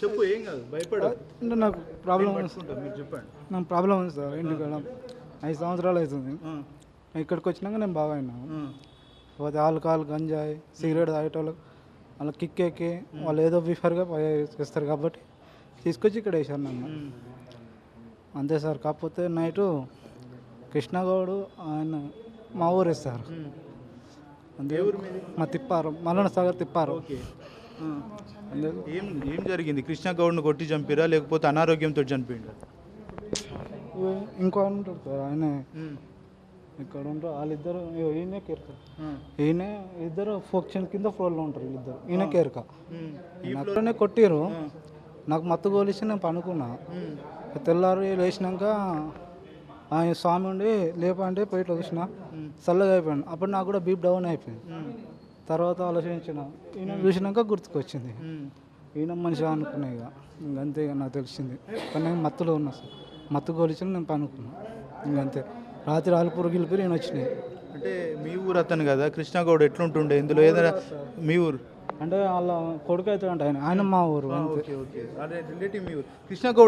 చెప్పు ఏం కాదు భయపడు అంటే నాకు ప్రాబ్లం మీరు చెప్పండి. నాకు ప్రాబ్లం ఉంది సార్ ఇంటికాడ ఐదు సంవత్సరాలు అవుతుంది. ఇక్కడికి వచ్చినాక నేను బాగా అయినాను ఉం. పోతే ఆల్కహాల్ గంజాయి సిగరెట్ తాగేటోళ్ళు వాళ్ళ కిక్ ఎక్కి వాళ్ళు ఏదో బిఫర్గా చేస్తారు కాబట్టి తీసుకొచ్చి ఇక్కడ వేసారు నన్ను. అంతే సార్ కాకపోతే నైటు కృష్ణగౌడు ఆయన మా ఊరు మీది? మా తిప్పారు మల్లన సాగర్ తిప్పారు. ఏం ఏం జరిగింది? కృష్ణ గౌడ్ను కొట్టి చంపిరా? లేకపోతే అనారోగ్యంతో చనిపోయిండు ఇంకో ఉంటాడు సార్ ఆయన. ఇక్కడ ఉంటారు? వాళ్ళిద్దరు ఈయన కేరక. ఈయన ఇద్దరు ఫోక్షన్ కింద ఫ్లోర్లో ఉంటారు వీళ్ళిద్దరు. ఈయన కేరక. అక్కడనే కొట్టిరు నాకు మత్తు గోలిసి నేను పనుకున్నా. తెల్లారి లేచినాక ఆయన స్వామి ఉండి లేపంటే పోయి ఇట్లా చూసిన. చల్లగా అయిపోయాను అప్పుడు నాకు కూడా బీప్ డౌన్ అయిపోయింది. తర్వాత ఆలోచించిన ఈయన చూసినాక గుర్తుకొచ్చింది. ఈయన మనిషి అనుకున్నా ఇక. ఇంకంతే ఇక నాకు తెలిసింది. కానీ నేను మత్తులో ఉన్నా సార్. మత్తు గోలిచిన నేను పనుకున్నా. ఇంకంతే రాత్రి ఆలుపూరు గిలుపురు ఈయన వచ్చినాయి. అంటే మీ ఊరు అతను కదా కృష్ణ గౌడ్ ఎట్లుంటుండే? ఇందులో ఏదైనా మీ ఊరు? అంటే వాళ్ళ కొడుకు అవుతాడంట ఆయన. ఆయన మా ఊరు అంతే. Okay okay. అదే రిలేటివ్ మీ ఊరు. కృష్ణ గౌడ్